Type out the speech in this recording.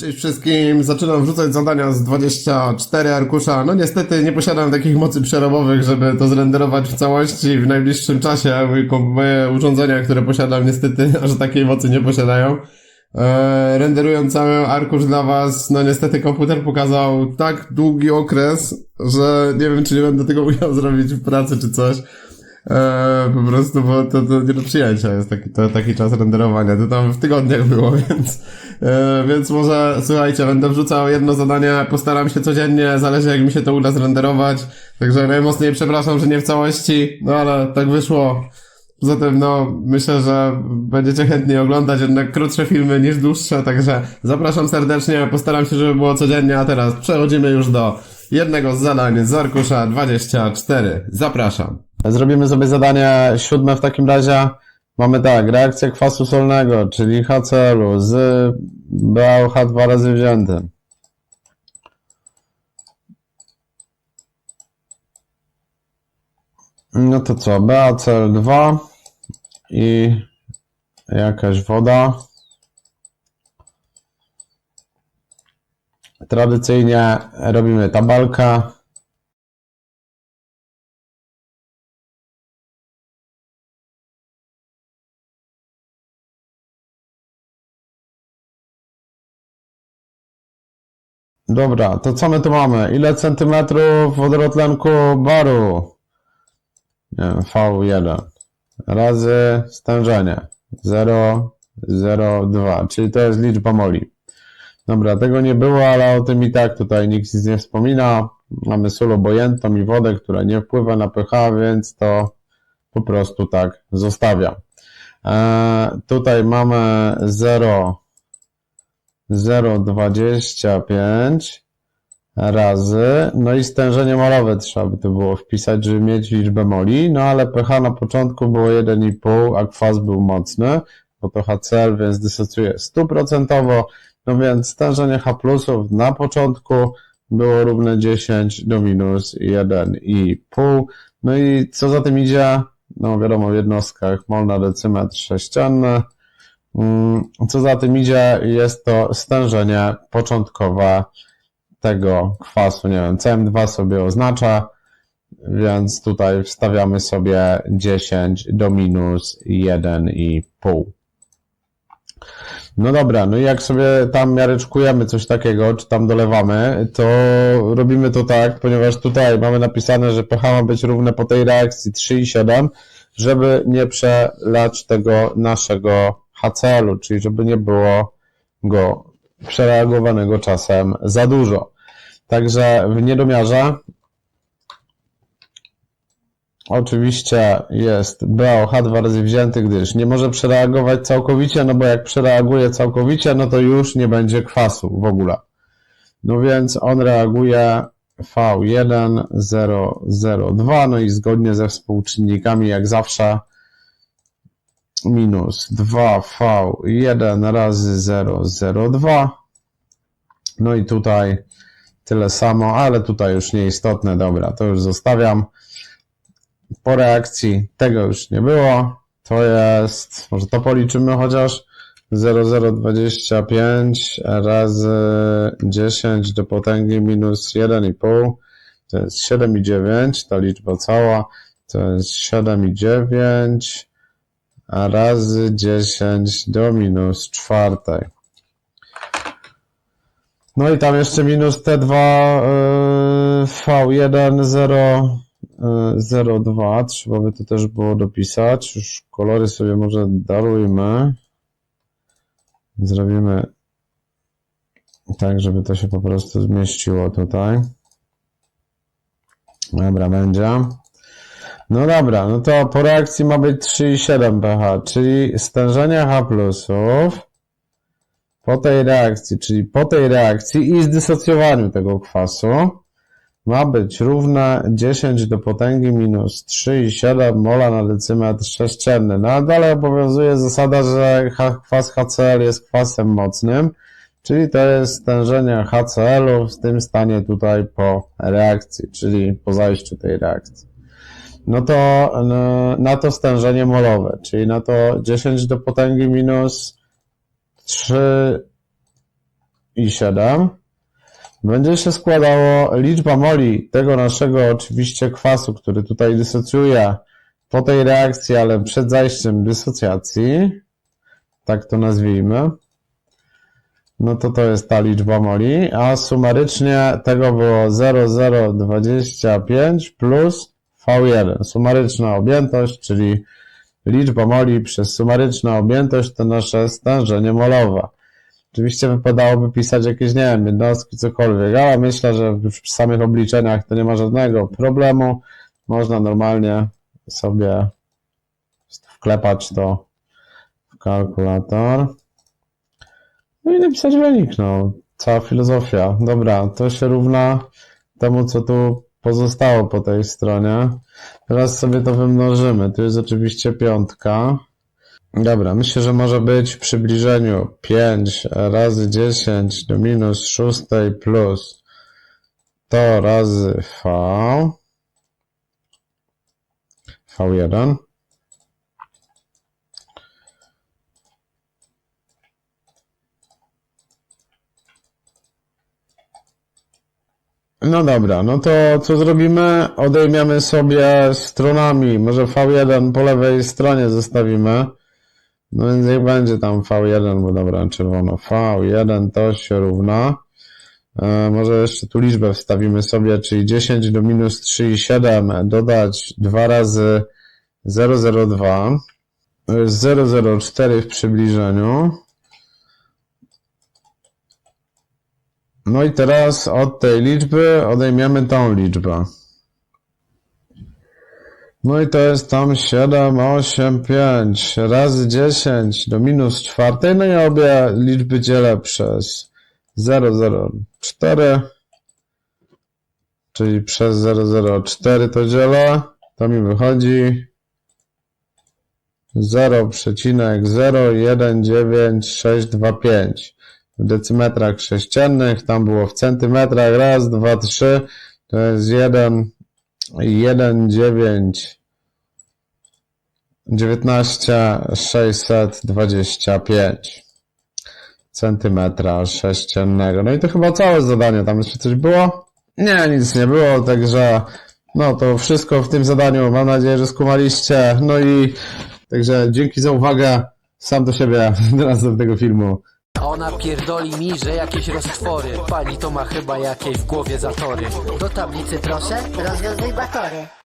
Cześć wszystkim, zaczynam wrzucać zadania z 24 arkusza. No niestety nie posiadam takich mocy przerobowych, żeby to zrenderować w całości w najbliższym czasie. Moje urządzenia, które posiadam niestety aż takiej mocy nie posiadają. Eee, renderując cały arkusz dla was, no niestety komputer pokazał tak długi okres, że nie wiem czy nie będę tego umiał zrobić w pracy czy coś. Eee, po prostu, bo to, to nie do przyjęcia jest taki, to, taki czas renderowania. To tam w tygodniach było, więc, eee, więc może, słuchajcie, będę wrzucał jedno zadanie, postaram się codziennie, zależy jak mi się to uda zrenderować. Także najmocniej przepraszam, że nie w całości, no ale tak wyszło. Poza tym, no, myślę, że będziecie chętniej oglądać jednak krótsze filmy niż dłuższe, także zapraszam serdecznie, postaram się, żeby było codziennie, a teraz przechodzimy już do jednego z zadań z arkusza 24. Zapraszam. Zrobimy sobie zadanie siódme w takim razie. Mamy tak, reakcja kwasu solnego, czyli HCl-u z BaOH dwa razy wziętym. No to co, BaCl2 i jakaś woda. Tradycyjnie robimy tabalkę. Dobra, to co my tu mamy? Ile centymetrów wodorotlenku baru? Nie wiem, V1 razy stężenie 0,02, czyli to jest liczba moli. Dobra, tego nie było, ale o tym i tak tutaj nikt nic nie wspomina. Mamy sól obojętną i wodę, która nie wpływa na pH, więc to po prostu tak zostawiam. E, tutaj mamy 0, 0,25 razy, no i stężenie molowe trzeba by to było wpisać, żeby mieć liczbę moli, no ale pH na początku było 1,5, a kwas był mocny, bo to HCl, więc dysocjuje stuprocentowo, no więc stężenie H plusów na początku było równe 10 do minus 1,5, no i co za tym idzie, no wiadomo w jednostkach mol na decymetr sześcienny, Mm, co za tym idzie? Jest to stężenie początkowe tego kwasu, nie wiem, CM2 sobie oznacza, więc tutaj wstawiamy sobie 10 do minus 1,5. No dobra, no i jak sobie tam miareczkujemy coś takiego, czy tam dolewamy, to robimy to tak, ponieważ tutaj mamy napisane, że pH ma być równe po tej reakcji 3,7, żeby nie przelać tego naszego HCl-u, czyli żeby nie było go przereagowanego czasem za dużo. Także w niedomiarze oczywiście jest BOH dwa razy wzięty, gdyż nie może przereagować całkowicie, no bo jak przereaguje całkowicie, no to już nie będzie kwasu w ogóle. No więc on reaguje V1 002, no i zgodnie ze współczynnikami jak zawsze minus 2V1 razy 002 no i tutaj tyle samo, ale tutaj już nieistotne, dobra, to już zostawiam. Po reakcji tego już nie było. To jest, może to policzymy chociaż 0,025 razy 10 do potęgi minus 1,5 to jest 7,9, ta liczba cała to jest 7,9 razy 10 do minus czwartej. No i tam jeszcze minus T2 yy, V1 0, yy, 02. Trzeba by to też było dopisać. Już kolory sobie może darujmy. Zrobimy tak, żeby to się po prostu zmieściło tutaj. Dobra, będzie. No dobra, no to po reakcji ma być 3,7 pH, czyli stężenie H plusów po tej reakcji, czyli po tej reakcji i zdysocjowaniu tego kwasu ma być równe 10 do potęgi minus 3,7 mola na decymetr sześcienny. No a dalej obowiązuje zasada, że kwas HCl jest kwasem mocnym, czyli to jest stężenie HCl-u w tym stanie tutaj po reakcji, czyli po zajściu tej reakcji. No to no, na to stężenie molowe, czyli na to 10 do potęgi minus 3 i 7 będzie się składało liczba moli tego naszego oczywiście kwasu, który tutaj dysocjuje po tej reakcji, ale przed zajściem dysocjacji, tak to nazwijmy, no to to jest ta liczba moli, a sumarycznie tego było 0,025 plus V1. Sumaryczna objętość, czyli liczba moli przez sumaryczną objętość to nasze stężenie molowe. Oczywiście wypadałoby pisać jakieś, nie wiem, jednostki, cokolwiek, ale myślę, że już przy samych obliczeniach to nie ma żadnego problemu. Można normalnie sobie wklepać to w kalkulator. No i napisać wynik, no. Cała filozofia. Dobra, to się równa temu, co tu pozostało po tej stronie. Teraz sobie to wymnożymy. Tu jest oczywiście piątka. Dobra, myślę, że może być w przybliżeniu 5 razy 10 do minus 6 plus to razy V. V1. No dobra, no to co zrobimy? Odejmiemy sobie stronami, może V1 po lewej stronie zostawimy. No więc niech będzie tam V1, bo dobra, czerwono. V1 to się równa. E, może jeszcze tu liczbę wstawimy sobie, czyli 10 do minus 3,7 dodać 2 razy 002. To jest 004 w przybliżeniu. No i teraz od tej liczby odejmiemy tą liczbę. No i to jest tam 7, 8, 5 razy 10 do minus czwartej. No i obie liczby dzielę przez 0,04, czyli przez 0,04 to dzielę. To mi wychodzi 0,01965 w decymetrach sześciennych, tam było w centymetrach, raz, dwa, trzy, to jest 1, 1, 9, 19 625 centymetra sześciennego. No i to chyba całe zadanie, tam jeszcze coś było? Nie, nic nie było, także no to wszystko w tym zadaniu. Mam nadzieję, że skumaliście. No i także dzięki za uwagę. Sam do siebie do następnego filmu. Ona pierdoli mi, że jakieś roztwory Pani to ma chyba jakieś w głowie zatory Do tablicy proszę, rozwiązuj batory.